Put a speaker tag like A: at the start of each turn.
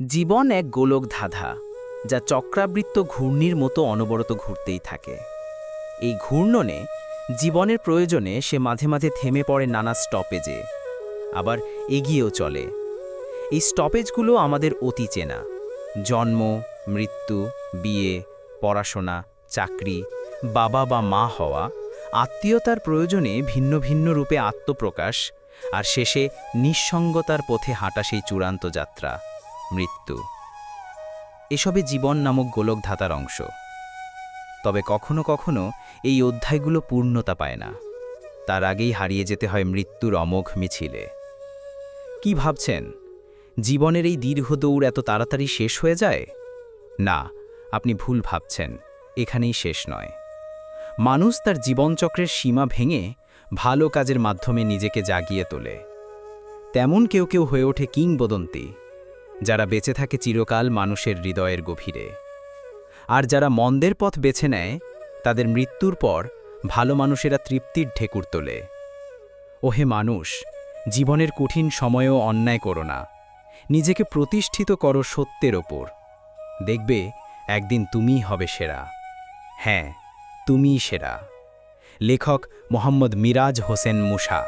A: জীবন এক গোলক ধাঁধা, যা চক্রাবৃত্ত ঘূর্ণির মতো অনবরত ঘুরতেই থাকে। এই ঘূর্ণনে জীবনের প্রয়োজনে সে মাঝে মাঝে থেমে পড়ে নানা স্টপেজে আবার এগিয়েও চলে। এই স্টপেজগুলো আমাদের অতি চেনা। জন্ম, মৃত্যু, বিয়ে, পড়াশোনা, চাকরি, বাবা বা মা হওয়া, আত্মীয়তার প্রয়োজনে ভিন্ন ভিন্ন রূপে আত্মপ্রকাশ, আর শেষে নিঃসঙ্গতার পথে হাঁটা সেই চূড়ান্ত যাত্রা। মৃত্যু। এসবে জীবন নামক গোলক ধাতার অংশ। তবে কখনো কখনো এই অধ্যায়গুলো পূর্ণতা পায় না। তার আগেই হারিয়ে যেতে হয় মৃত্যুর অমোঘ মিছিলে। কি ভাবছেন? জীবনের এই দীর্ঘ দৌড় এত তাড়াতাড়ি শেষ হয়ে যায়? না, আপনি ভুল ভাবছেন। এখানেই শেষ নয়। মানুষ তার জীবনচক্রের সীমা ভেঙে ভালো কাজের মাধ্যমে নিজেকে জাগিয়ে তোলে। তেমন কেউ কেউ হয়ে ওঠে কিংবদন্তি। যারা বেঁচে থাকে চিরকাল মানুষের হৃদয়ের গভীরে। আর যারা মন্দের পথ বেছে নেয়, তাদের মৃত্যুর পর ভালো মানুষেরা তৃপ্তির ঢেকুর তোলে। ওহে মানুষ, জীবনের কঠিন সময়েও অন্যায় করো না। নিজেকে প্রতিষ্ঠিত করো সত্যের ওপর। দেখবে, একদিন তুমিই হবে সেরা। হ্যাঁ তুমিই সেরা। লেখক মোহাম্মদ মিরাজ হোসেন মুসা।